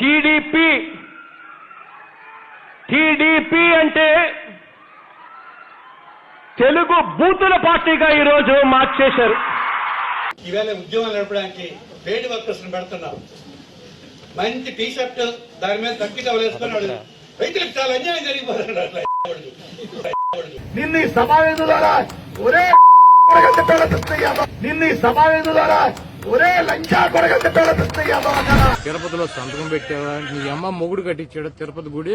TDP. TDP అంటే తెలుగు బూతుల పార్టీగా ఈరోజు మార్చేశారు ఈవేళ ఉద్యమాలు నడపడానికి పేడ్ వర్కర్స్ పెడుతున్నాం. మంచి టీ షర్ట్ దాని మీద తగ్గి వేసుకున్నాడు రైతులకు చాలా అన్యాయం జరిగిపోతున్నాడు నిన్ను ఈ సమావేశం ద్వారా ఒరే నిన్ను ఈ సమావేశం ద్వారా తిరుపతిలో సంతకం పెట్టావా? నీ అమ్మ మొగుడు కట్టించాడు తిరుపతి గుడి.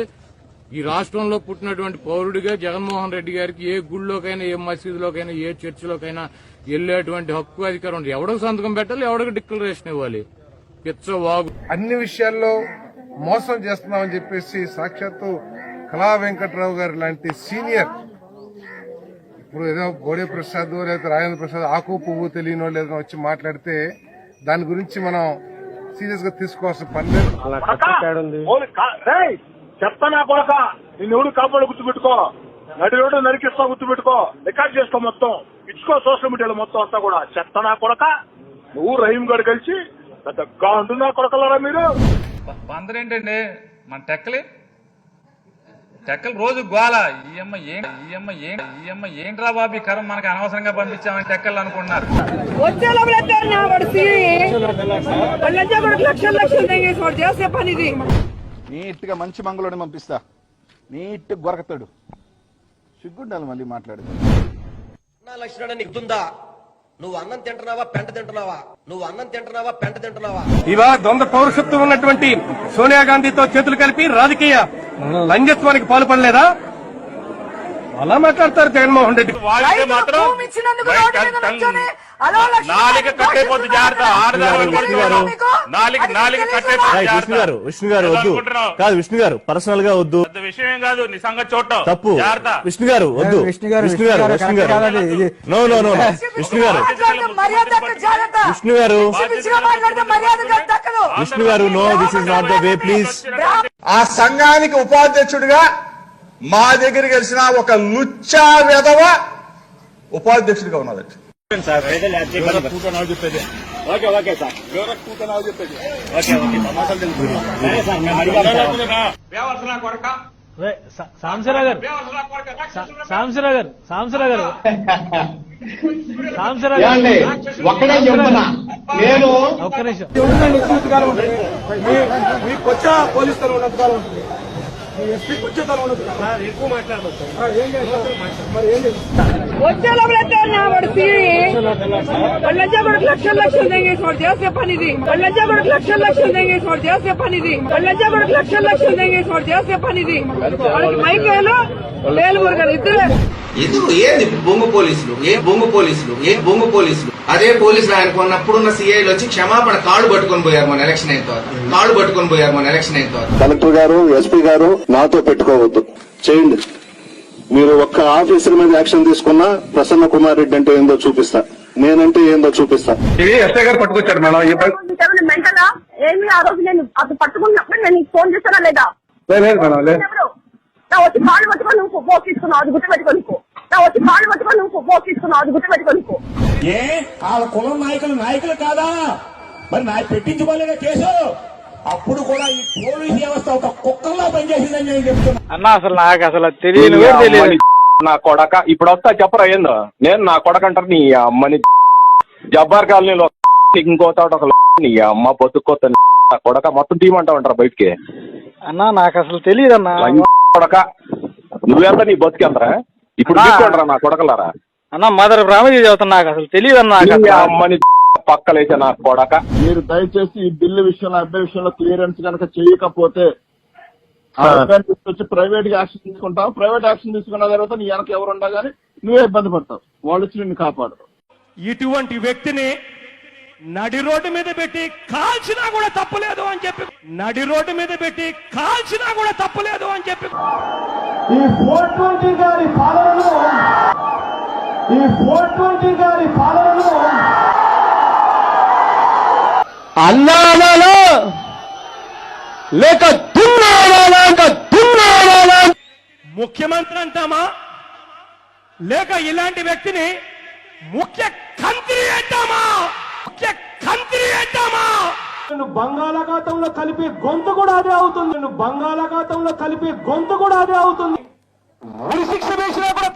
ఈ రాష్ట్రంలో పుట్టినటువంటి పౌరుడిగా జగన్మోహన్ రెడ్డి గారికి ఏ గుడిలోకైనా ఏ మసీదులోకైనా ఏ చర్చిలోకైనా వెళ్ళేటువంటి హక్కు అధికారం ఉంది. ఎవడికి సంతకం పెట్టాలి? ఎవడికి డిక్లరేషన్ ఇవ్వాలి? పిచ్చ వాగు. అన్ని విషయాల్లో మోసం చేస్తున్నామని చెప్పేసి సాక్షాత్తు కళా వెంకట్రావు గారు లాంటి సీనియర్ ఇప్పుడు ఏదో బోడే ప్రసాద్ లేదా రాజేంద్ర ప్రసాద్ ఆకు పువ్వు తెలియని వాళ్ళు ఏదైనా వచ్చి మాట్లాడితే దాని గురించి మనం సీరియస్గా తీసుకోవాల్సిన పని లేదు. చెప్తా నా కొడక! నిన్ను ఎవడు కాపాడు గుర్తుపెట్టుకో. నడి రోడ్డు నరికిస్తా గుర్తుపెట్టుకో. రికార్డ్ చేసుకో మొత్తం. ఇచ్చుకో సోషల్ మీడియాలో మొత్తం అంతా కూడా. చెత్త నా కొడక? నువ్వు రహీం గారు కలిసి పెద్ద గాండు నా కొడకలరా మీరు. బందర్ ఏంటండి మన టెక్కలి? టెక్కలు రోజు గోల. ఈఎమ్మ ఏం ఈఎమ్మ ఏం ఈఎమ్మ ఏంట్రా బాబు ఈ కరం మనకి అనవసరంగా పంపించామని టెక్కలు వాడు చేసే పని ఇది. నీట్గా మంచి మంగళోని పంపిస్తా. నీట్ గొరకతాడు. సిగ్గుండాలి మళ్ళీ మాట్లాడు నా లక్షణాన్ని నీకు గుర్తుందా? నువ్వు అన్నం తింటున్నావా పెంట తింటున్నావా? నువ్వు అన్నం తింటున్నావా పెంట తింటున్నావా? ఇవా ద్వంద్వ పౌరుషత్వం ఉన్నటువంటి సోనియా గాంధీతో చేతులు కలిపి రాజకీయ లంజత్వానికి పాల్పడలేదా అలా మాట్లాడతారు జగన్మోహన్ రెడ్డి. జాగ్రత్త. నాలుగు విష్ణు గారు విష్ణు గారు వద్దు. కాదు విష్ణు గారు పర్సనల్గా వద్దు. విషయం కాదు నీ సంగతి చూడటం తప్పు విష్ణు గారు వద్దు. విష్ణు గారు విష్ణు గారు విష్ణు గారు. నో నో నో విష్ణు గారు Vishnu garu. Vishnu garu no this is not the way please ఆ సంఘానికి ఉపాధ్యక్షుడిగా మా దగ్గర గెలిచిన ఒక లుచ్చా వెధవ ఉపాధ్యక్షుడిగా ఉన్నది సాంసరావు గారు సాంసరావు గారు సాంసరావు గారు సాంసరావు గారు ఒక్కడే చెప్తున్నా నేను ఒక్క నిమిషం. మీకు వచ్చా పోలీస్ తరం ఉన్నంత కాలం ఉంటుంది మీ ఎస్పీకి వచ్చే తరం ఉండదు ఎక్కువ మాట్లాడవచ్చు మరి ఏం చేస్తారు? వాళ్ళంతా కూడా లక్షలు లక్షలు తెగేసి వాడు చేసే పని ఇది వాళ్ళంతా కూడా లక్షలు లక్షలు తెగేసి వాడు చేసే పని ఇది వాళ్ళంతా కూడా లక్షలు లక్షలు తెగేసి వాడు చేసే పని ఇది వాళ్ళకి మైకేలు వేలు మురుగలు ఇద్దరే ఎందుకు ఏంది బొంగు పోలీసులు ఏ బొంగు పోలీసులు ఏ బొంగు పోలీసులు అదే పోలీసులు ఆయన కొన్నప్పుడున్న సిఐలు వచ్చి క్షమాపణ కాళ్ళు పట్టుకొని పోయారు మన ఎలక్షన్ అయిన తర్వాత కాళ్ళు పట్టుకొని పోయారు మన ఎలక్షన్ అయిన తర్వాత కలెక్టర్ గారు ఎస్పీ గారు నాతో పెట్టుకోవద్దు చేయండి మీరు ఒక్క ఆఫీసర్ మీద యాక్షన్ తీసుకున్నా ప్రసన్న కుమార్ రెడ్డి అంటే ఏందో చూపిస్తా. నేనంటే ఏందో చూపిస్తా. ఎస్ఐ గారు పట్టుకొచ్చారు మేడం. మెంటలా ఏమి ఆ రోజు నేను అది పట్టుకున్నప్పుడు నేను ఫోన్ చేస్తానా లేదా? లేదు మేడం లేదు నా వచ్చి కాళ్ళు పట్టుకొని నువ్వు పోకిస్తున్నావు అది గుర్తు పెట్టుకోనుకో నా వచ్చి కాళ్ళు పట్టుకొని నువ్వు పోకిస్తున్నావు అది గుర్తు పెట్టుకోనుకో ఏ? వాళ్ళ కులం నాయకులు నాయకులు కాదా? మరి నా పెట్టించుకోలేదా కేసు? అప్పుడు కూడా ఈ పోలీస్ వ్యవస్థ ఒక కుక్కల్లా పనిచేసిందని నేను చెప్తున్నా. అన్న అసలు నాకు అసలు తెలియదు. తెలియదు నా కొడక? ఇప్పుడు వస్తా చెప్పరా ఏందో? నేను నా కొడక అంటారు నీ అమ్మని జబ్బార్ కాలనీలో ఇంకో ఒక నీ అమ్మ బతుక్కోత నా కొడక. మొత్తం తీయమంటా ఉంటారు బయటికి? అన్న నాకు అసలు తెలియదు అన్న కొడక. నువ్వెంత నీ బతికెంతరా? ఇప్పుడు నా కొడకలారా? అన్న మదర్ బ్రాహ్మణి చదువుతున్నా నాకు అసలు తెలియదు అన్న అమ్మని పక్కలేసే నా కొడక. మీరు దయచేసి ఈ బిల్లు విషయంలో అబ్బాయి విషయంలో క్లియరెన్స్ కనుక చేయకపోతే తీసుకొచ్చి ప్రైవేట్గా యాక్షన్ తీసుకుంటావు. ప్రైవేట్ యాక్షన్ తీసుకున్న తర్వాత నీ వెనక ఎవరు ఉండగా కానీ నువ్వే ఇబ్బంది పడతావు. వాళ్ళు వచ్చి నిన్ను కాపాడు ఇటువంటి వ్యక్తిని నడి రోడ్డు మీద పెట్టి కాల్చినా కూడా తప్పులేదు అని చెప్పి నడి రోడ్డు మీద పెట్టి కాల్చినా కూడా తప్పులేదు అని చెప్పి. ఈ ఫోర్ ట్వంటీ గారి పాలనలో ఈ ఫోర్ ట్వంటీ గారి పాలనలో అన్నానా లేక ముఖ్యమంత్రి అంటామా? లేక ఇలాంటి వ్యక్తిని ముఖ్య కంత్రి అంటామా? ముఖ్య కంత్రి అంటామా? నిన్ను బంగాళాఖాతంలో కలిపే గొంతు కూడా అదే అవుతుంది. నిన్ను బంగాళాఖాతంలో కలిపే గొంతు కూడా అదే అవుతుంది. ఉరి శిక్ష వేసినా కూడా